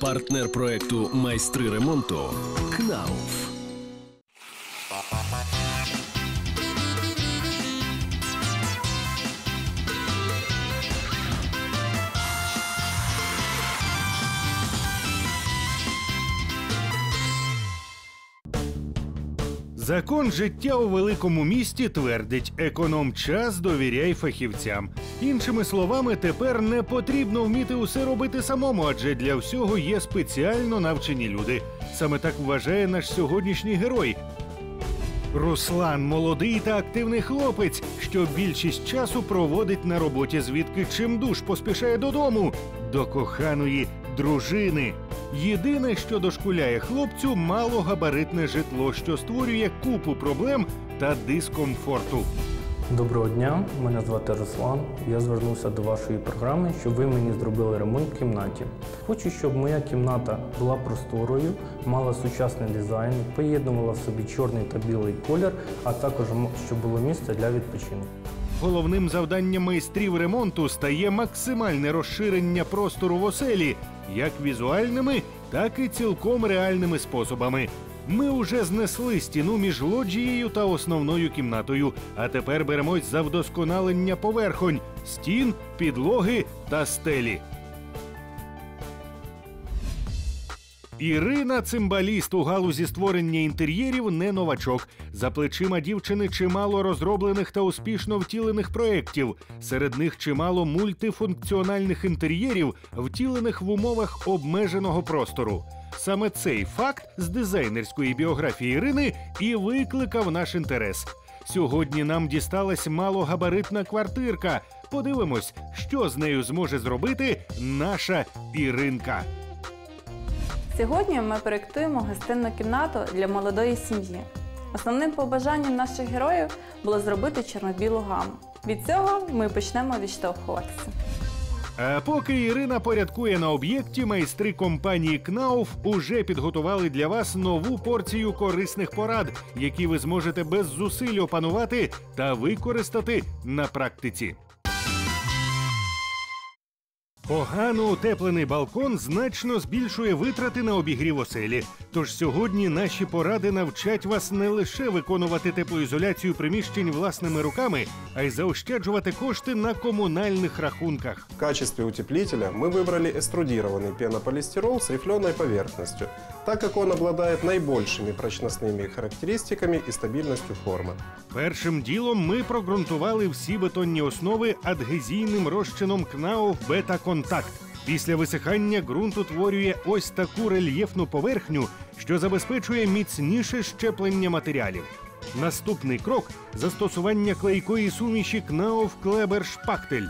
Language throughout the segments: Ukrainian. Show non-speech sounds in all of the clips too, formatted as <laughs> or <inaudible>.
Партнер проекту Майстри ремонту КНАУФ. Закон життя у великому місті твердить: економ час, довіряй фахівцям. Іншими словами, тепер не потрібно вміти усе робити самому, адже для всього є спеціально навчені люди. Саме так вважає наш сьогоднішній герой. Руслан молодий та активний хлопець, що більшість часу проводить на роботі, звідки чимдуж поспішає додому до коханої дружини. Єдине, що дошкуляє хлопцю, малогабаритне житло, що створює купу проблем та дискомфорту. Доброго дня, мене звати Руслан. Я звернувся до вашої програми, щоб ви мені зробили ремонт в кімнаті. Хочу, щоб моя кімната була просторою, мала сучасний дизайн, поєднувала в собі чорний та білий колір, а також щоб було місце для відпочинку. Головним завданням майстрів ремонту стає максимальне розширення простору в оселі, як візуальними, так і цілком реальними способами. Ми уже знесли стіну між лоджією та основною кімнатою, а тепер беремось за вдосконалення поверхонь, стін, підлоги та стелі. Ірина цимбаліст у галузі створення інтер'єрів не новачок. За плечима дівчини чимало розроблених та успішно втілених проєктів. Серед них чимало мультифункціональних інтер'єрів, втілених в умовах обмеженого простору. Саме цей факт з дизайнерської біографії Ірини і викликав наш інтерес. Сьогодні нам дісталась малогабаритна квартирка. Подивимось, що з нею зможе зробити наша Іринка. Сьогодні ми проєктуємо гостинну кімнату для молодої сім'ї. Основним побажанням наших героїв було зробити чорно-білу гаму. Від цього ми почнемо відштовхуватися. Поки Ірина порядкує на об'єкті, майстри компанії КНАУФ уже підготували для вас нову порцію корисних порад, які ви зможете без зусиль опанувати та використати на практиці. Погано утеплений балкон значно збільшує витрати на обігрів оселі. Тож сьогодні наші поради навчать вас не лише виконувати теплоізоляцію приміщень власними руками, а й заощаджувати кошти на комунальних рахунках. В качестве утеплителя мы выбрали эструдированный пенополистирол с рифленой поверхностью, так как он обладает наибольшими прочностными характеристиками и стабильностью формы. Першим ділом ми прогрунтували всі бетонні основи адгезійним розчином КНАУ Бета Контакт. Після висихання ґрунт утворює ось таку рельєфну поверхню, що забезпечує міцніше щеплення матеріалів. Наступний крок застосування клейкої суміші КНАУ Клебер Шпахтель.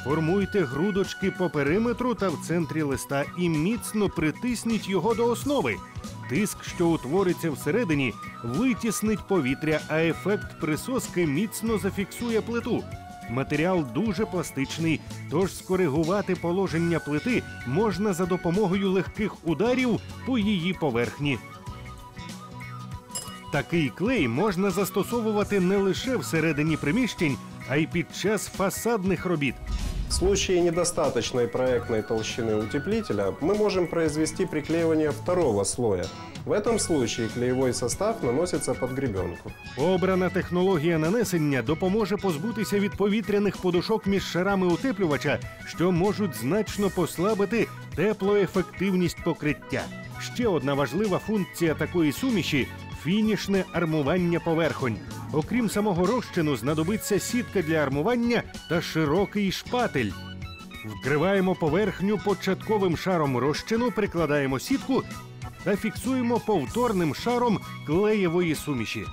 Сформуйте грудочки по периметру та в центрі листа і міцно притисніть його до основи. Тиск, що утвориться всередині, витіснить повітря, а ефект присоски міцно зафіксує плиту. Матеріал дуже пластичний, тож скоригувати положення плити можна за допомогою легких ударів по її поверхні. Такий клей можна застосовувати не лише всередині приміщень, а й під час фасадних робіт. В случае недостаточной проектной толщины утеплителя мы можем произвести приклеивание второго слоя. В этом случае клеевой состав наносится под гребенку. Обрана технологія нанесення допоможе позбутися від повітряних подушок між шарами утеплювача, що можуть значно послабити теплоефективність покриття. Ще одна важлива функція такої суміші фінішне армування поверхонь. Окрім самого розчину, знадобиться сітка для армування та широкий шпатель. Вкриваємо поверхню початковим шаром розчину, прикладаємо сітку та фіксуємо повторним шаром клеєвої суміші.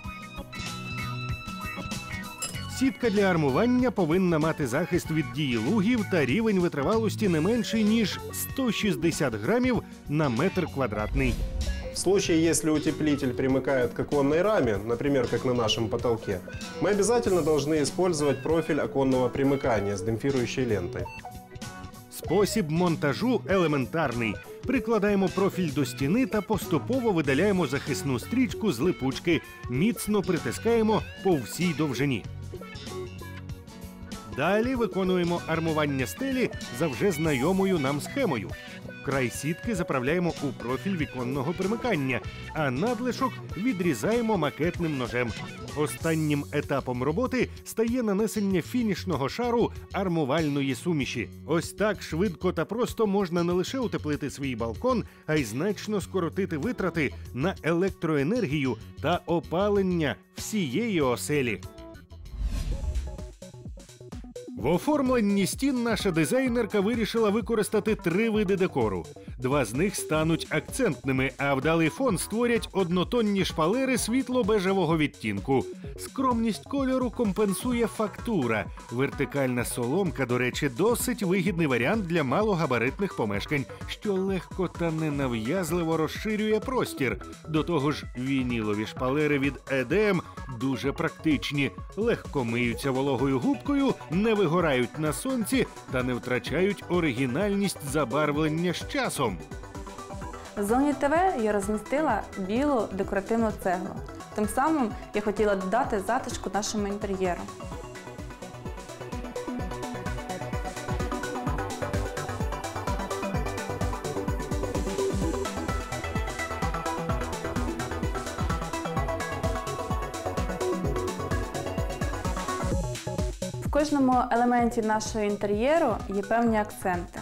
Сітка для армування повинна мати захист від дії лугів та рівень витривалості не менший ніж 160 грамів на метр квадратний. В случае, если утеплитель примыкает к оконной раме, например, как на нашем потолке, мы обязательно должны использовать профиль оконного примыкания с демпфирующей лентой. Спосіб монтажу елементарний. Прикладаємо профіль до стіни та поступово видаляємо захисну стрічку з липучки, міцно притискаємо по всій довжині. Далі виконуємо армування стелі за вже знайомою нам схемою. Край сітки заправляємо у профіль віконного примикання, а надлишок відрізаємо макетним ножем. Останнім етапом роботи стає нанесення фінішного шару армувальної суміші. Ось так швидко та просто можна не лише утеплити свій балкон, а й значно скоротити витрати на електроенергію та опалення всієї оселі. В оформленні стін наша дизайнерка вирішила використати три види декору. Два з них стануть акцентними, а вдалий фон створять однотонні шпалери світло-бежевого відтінку. Скромність кольору компенсує фактура. Вертикальна соломка, до речі, досить вигідний варіант для малогабаритних помешкань, що легко та ненав'язливо розширює простір. До того ж, вінілові шпалери від EDM дуже практичні, легко миються вологою губкою, не вигорають на сонці та не втрачають оригінальність забарвлення з часом. В зоні ТВ я розмістила білу декоративну цеглу. Тим самим я хотіла додати затишку нашому інтер'єру. В кожному елементі нашого інтер'єру є певні акценти.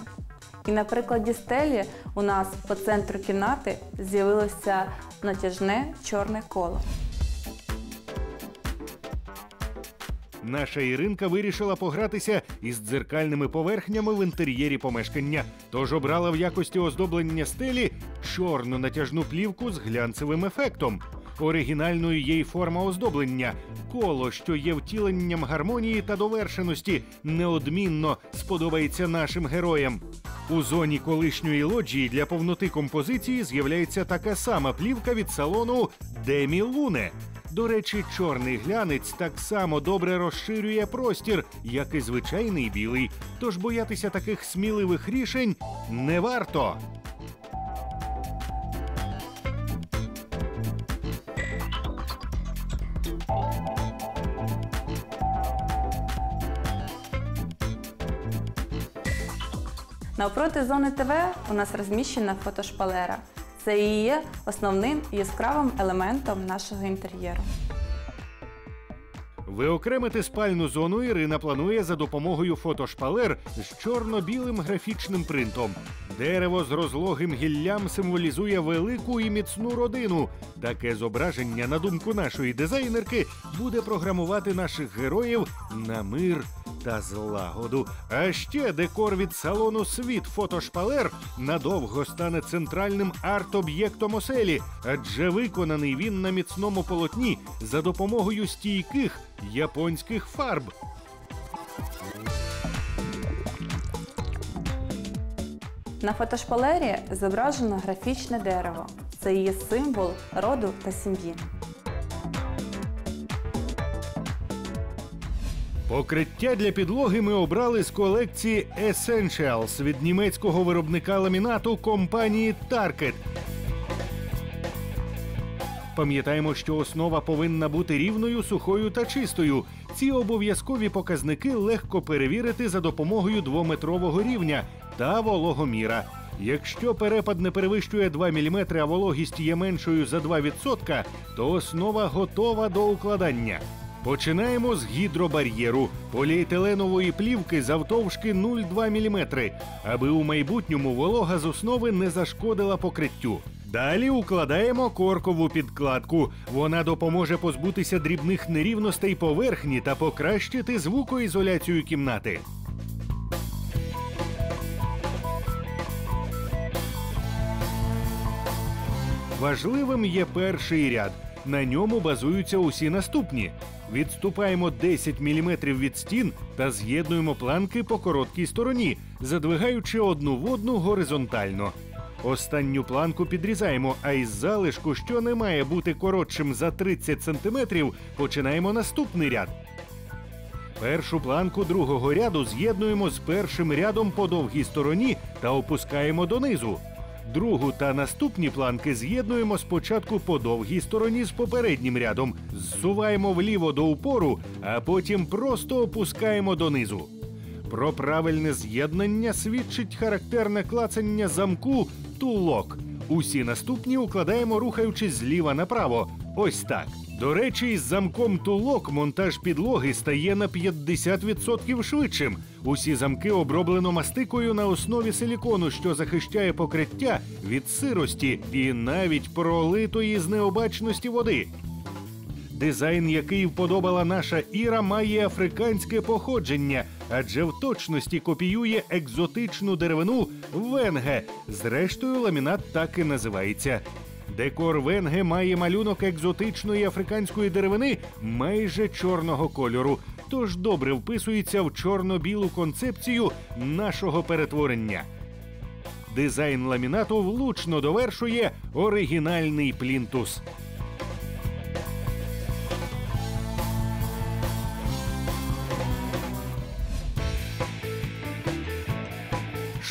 І на прикладі стелі у нас по центру кімнати з'явилося натяжне чорне коло. Наша Іринка вирішила погратися із дзеркальними поверхнями в інтер'єрі помешкання, тож обрала в якості оздоблення стелі чорну натяжну плівку з глянцевим ефектом. Оригінальною є й форма оздоблення коло, що є втіленням гармонії та довершеності, неодмінно сподобається нашим героям. У зоні колишньої лоджії для повноти композиції з'являється така сама плівка від салону Демі Луне. До речі, чорний глянець так само добре розширює простір, як і звичайний білий. Тож боятися таких сміливих рішень не варто. Навпроти зони ТВ у нас розміщена фотошпалера. Це і є основним яскравим елементом нашого інтер'єру. Виокремити спальну зону Ірина планує за допомогою фотошпалер з чорно-білим графічним принтом. Дерево з розлогим гіллям символізує велику і міцну родину. Таке зображення, на думку нашої дизайнерки, буде програмувати наших героїв на мир та злагоду. А ще декор від салону Світ фотошпалер надовго стане центральним арт-об'єктом оселі, адже виконаний він на міцному полотні за допомогою стійких японських фарб. На фотошпалері зображено графічне дерево. Це є символ роду та сім'ї. Покриття для підлоги ми обрали з колекції Essentials від німецького виробника ламінату компанії Target. Пам'ятаємо, що основа повинна бути рівною, сухою та чистою. Ці обов'язкові показники легко перевірити за допомогою двометрового рівня та вологоміра. Якщо перепад не перевищує 2 мм, а вологість є меншою за 2%, то основа готова до укладання. Починаємо з гідробар'єру поліетиленової плівки завтовшки 0,2 мм, аби у майбутньому волога з основи не зашкодила покриттю. Далі укладаємо коркову підкладку. Вона допоможе позбутися дрібних нерівностей поверхні та покращити звукоізоляцію кімнати. Важливим є перший ряд. На ньому базуються усі наступні. Відступаємо 10 мм від стін та з'єднуємо планки по короткій стороні, задвигаючи одну в одну горизонтально. Останню планку підрізаємо, а із залишку, що не має бути коротшим за 30 см, починаємо наступний ряд. Першу планку другого ряду з'єднуємо з першим рядом по довгій стороні та опускаємо донизу. Другу та наступні планки з'єднуємо спочатку по довгій стороні з попереднім рядом, зсуваємо вліво до упору, а потім просто опускаємо донизу. Про правильне з'єднання свідчить характерне клацання замку тулок. Усі наступні укладаємо, рухаючись зліва направо. Ось так. До речі, із замком тулок монтаж підлоги стає на 50% швидшим. Усі замки оброблено мастикою на основі силікону, що захищає покриття від сирості і навіть пролитої з необачності води. Дизайн, який вподобала наша Іра, має африканське походження, адже в точності копіює екзотичну деревину венге. Зрештою, ламінат так і називається. Декор венге має малюнок екзотичної африканської деревини майже чорного кольору, тож добре вписується в чорно-білу концепцію нашого перетворення. Дизайн ламінату влучно довершує оригінальний плінтус.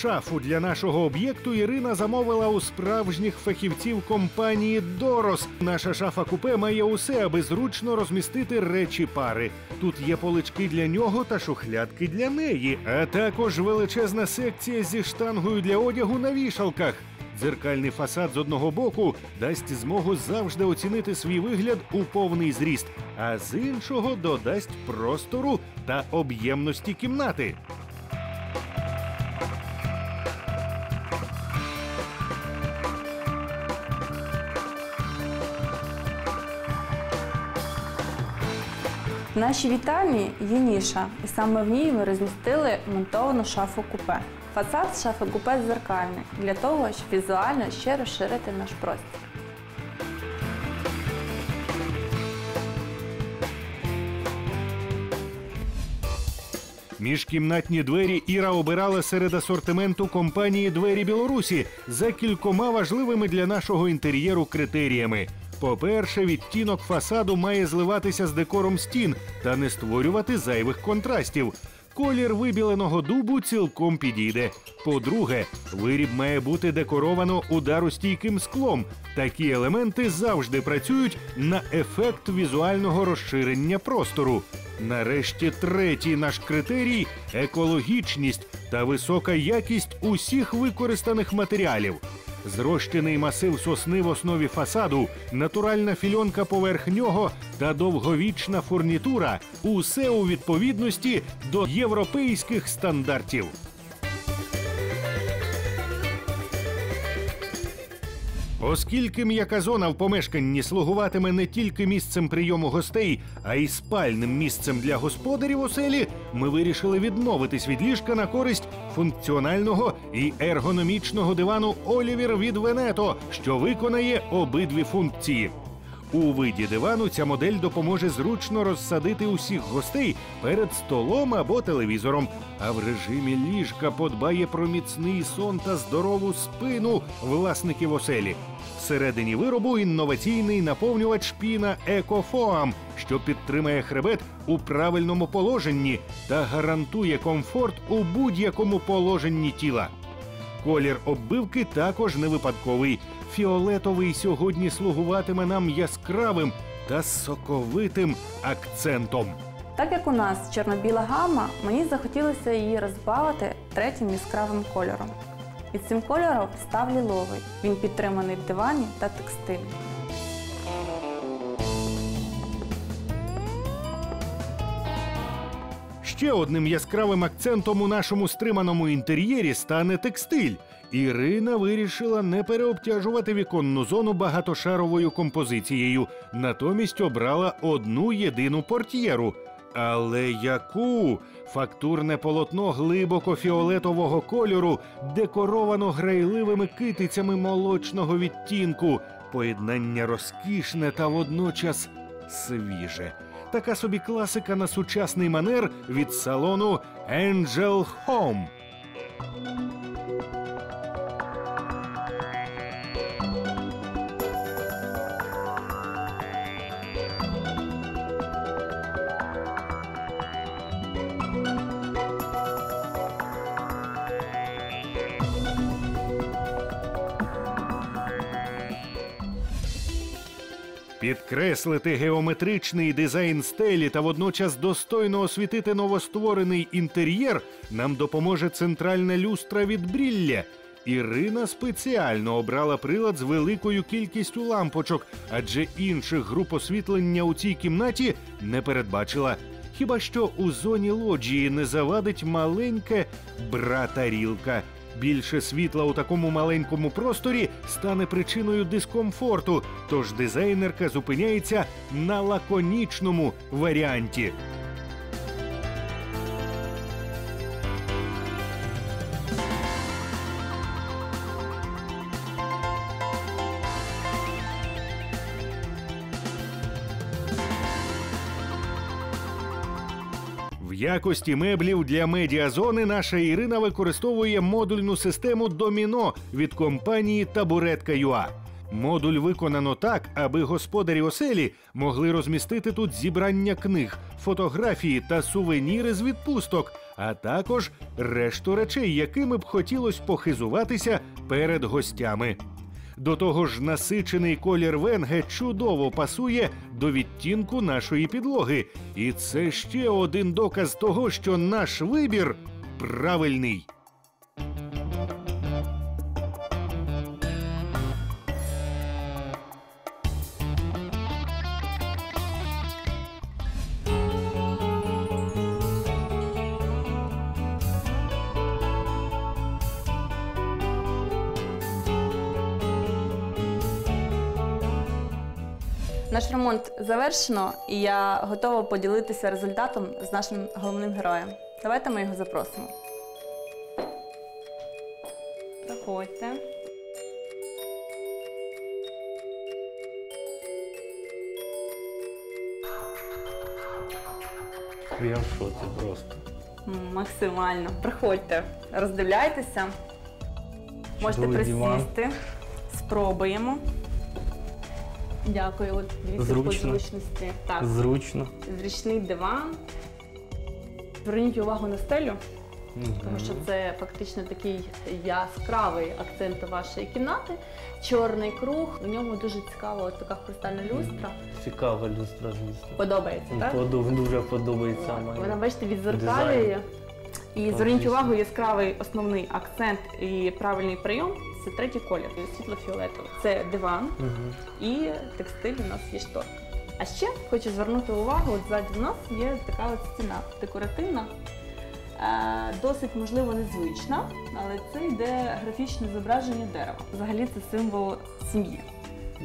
Шафу для нашого об'єкту Ірина замовила у справжніх фахівців компанії Дорос. Наша шафа купе має усе, аби зручно розмістити речі пари. Тут є полички для нього та шухлядки для неї, а також величезна секція зі штангою для одягу на вішалках. Дзеркальний фасад з одного боку дасть змогу завжди оцінити свій вигляд у повний зріст, а з іншого додасть простору та об'ємності кімнати. В нашій вітальні є ніша, і саме в ній ми розмістили монтовану шафу купе. Фасад шафи купе дзеркальний для того, щоб візуально ще розширити наш простір. Міжкімнатні двері Іра обирала серед асортименту компанії Двері Білорусі за кількома важливими для нашого інтер'єру критеріями. По-перше, відтінок фасаду має зливатися з декором стін та не створювати зайвих контрастів. Колір вибіленого дубу цілком підійде. По-друге, виріб має бути декоровано ударостійким склом. Такі елементи завжди працюють на ефект візуального розширення простору. Нарешті третій наш критерій екологічність та висока якість усіх використаних матеріалів. Зрощений масив сосни в основі фасаду, натуральна фільонка поверх нього та довговічна фурнітура усе у відповідності до європейських стандартів. Оскільки м'яка зона в помешканні слугуватиме не тільки місцем прийому гостей, а й спальним місцем для господарів оселі, ми вирішили відмовитись від ліжка на користь функціонального і ергономічного дивану Олівір від Венето, що виконає обидві функції. У виді дивану ця модель допоможе зручно розсадити усіх гостей перед столом або телевізором. А в режимі ліжка подбає про міцний сон та здорову спину власників оселі. Всередині виробу інноваційний наповнювач піна Екофоам, що підтримає хребет у правильному положенні та гарантує комфорт у будь-якому положенні тіла. Колір оббивки також не випадковий. Фіолетовий сьогодні слугуватиме нам яскравим та соковитим акцентом. Так як у нас чорно-біла гама, мені захотілося її розбавити третім яскравим кольором. І цим кольором став ліловий. Він підтриманий в дивані та текстилі. Ще одним яскравим акцентом у нашому стриманому інтер'єрі стане текстиль. Ірина вирішила не переобтяжувати віконну зону багатошаровою композицією, натомість обрала одну єдину портьєру. Але яку фактурне полотно глибоко фіолетового кольору, декоровано грайливими китицями молочного відтінку, поєднання розкішне та водночас свіже. Така собі класика на сучасний манер від салону Angel Home. Підкреслити геометричний дизайн стелі та водночас достойно освітити новостворений інтер'єр нам допоможе центральна люстра від брілля. Ірина спеціально обрала прилад з великою кількістю лампочок, адже інших груп освітлення у цій кімнаті не передбачила. Хіба що у зоні лоджії не завадить маленьке бра-тарілка. Більше світла у такому маленькому просторі стане причиною дискомфорту, тож дизайнерка зупиняється на лаконічному варіанті. Якості меблів для медіазони наша Ірина використовує модульну систему Доміно від компанії Табуретка.ua. Модуль виконано так, аби господарі оселі могли розмістити тут зібрання книг, фотографії та сувеніри з відпусток, а також решту речей, якими б хотілося похизуватися перед гостями. До того ж, насичений колір венге чудово пасує до відтінку нашої підлоги. І це ще один доказ того, що наш вибір правильний. Наш ремонт завершено, і я готова поділитися результатом з нашим головним героєм. Давайте ми його запросимо. Проходьте. Я в шоці просто. Максимально. Приходьте, роздивляйтеся. Можете Чудовий диван. присісти. Спробуємо. Дякую. От дивіться Зручно. по зручності. Так, Зручно. зручний диван. Зверніть увагу на стелю, тому що це фактично такий яскравий акцент вашої кімнати. Чорний круг. У ньому дуже цікава от така хрустальна люстра. Цікава люстра, звісно. Подобається, так? Подоб- дуже подобається От, мені. Вона, бачите, відзеркалює. І зверніть увагу, яскравий основний акцент і правильний прийом це третій колір, світло-фіолетовий. Це диван і текстиль у нас є шторка. А ще хочу звернути увагу, от ззаді в нас є така от стіна декоративна, е, досить можливо незвична, але це йде графічне зображення дерева. Взагалі це символ сім'ї.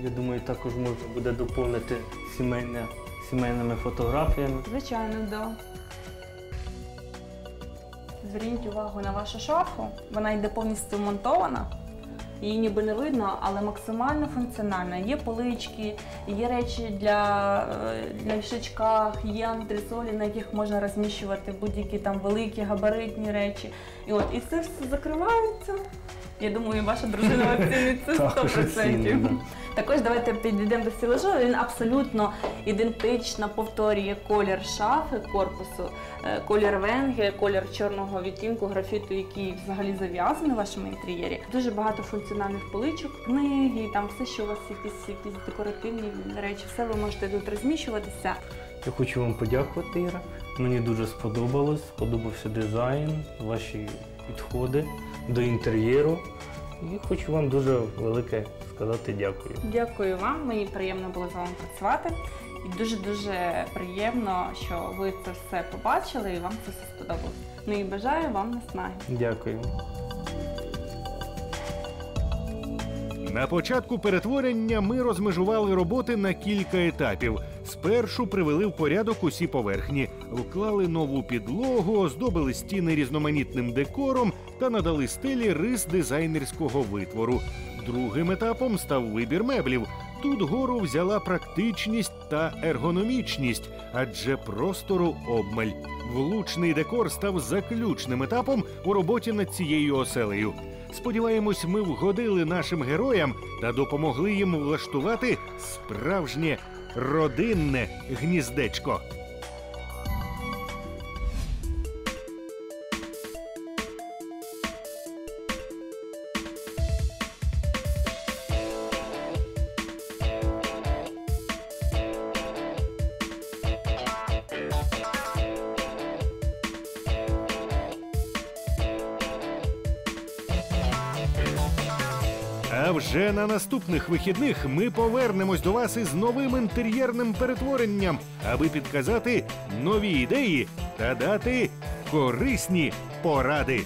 Я думаю, також можна буде доповнити сімейне, сімейними фотографіями. Звичайно, да. Зверніть увагу на вашу шафу. Вона йде повністю монтована. Її ніби не видно, але максимально функціональна. Є полички, є речі для, е, для вішачках, є антресолі, на яких можна розміщувати будь-які там великі габаритні речі. І от і це все закривається. Я думаю, ваша дружина <laughs> оцінить це 100%. Також давайте підійдемо до стелажу. Він абсолютно ідентично повторює колір шафи корпусу, е, колір венги, колір чорного відтінку графіту, який взагалі зав'язаний в вашому інтер'єрі. Дуже багато функціональних поличок, книги, там все, що у вас якісь якісь декоративні речі, все ви можете тут розміщуватися. Я хочу вам подякувати, Іра. Мені дуже сподобалось, сподобався дизайн, ваші підходи до інтер'єру. І хочу вам дуже велике сказати дякую. Дякую вам. Мені приємно було з вами працювати. І дуже дуже приємно, що ви це все побачили і вам це все сподобалось. Ну і бажаю вам наснаги. Дякую. На початку перетворення ми розмежували роботи на кілька етапів. Спершу привели в порядок усі поверхні, вклали нову підлогу, оздобили стіни різноманітним декором та надали стелі рис дизайнерського витвору. Другим етапом став вибір меблів. Тут гору взяла практичність та ергономічність, адже простору обмаль. Влучний декор став заключним етапом у роботі над цією оселею. Сподіваємось, ми вгодили нашим героям та допомогли їм влаштувати справжнє родинне гніздечко. Вже на наступних вихідних ми повернемось до вас із новим інтер'єрним перетворенням, аби підказати нові ідеї та дати корисні поради.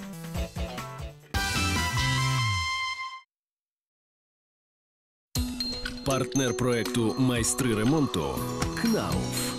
Партнер проекту Майстри ремонту КНАУФ.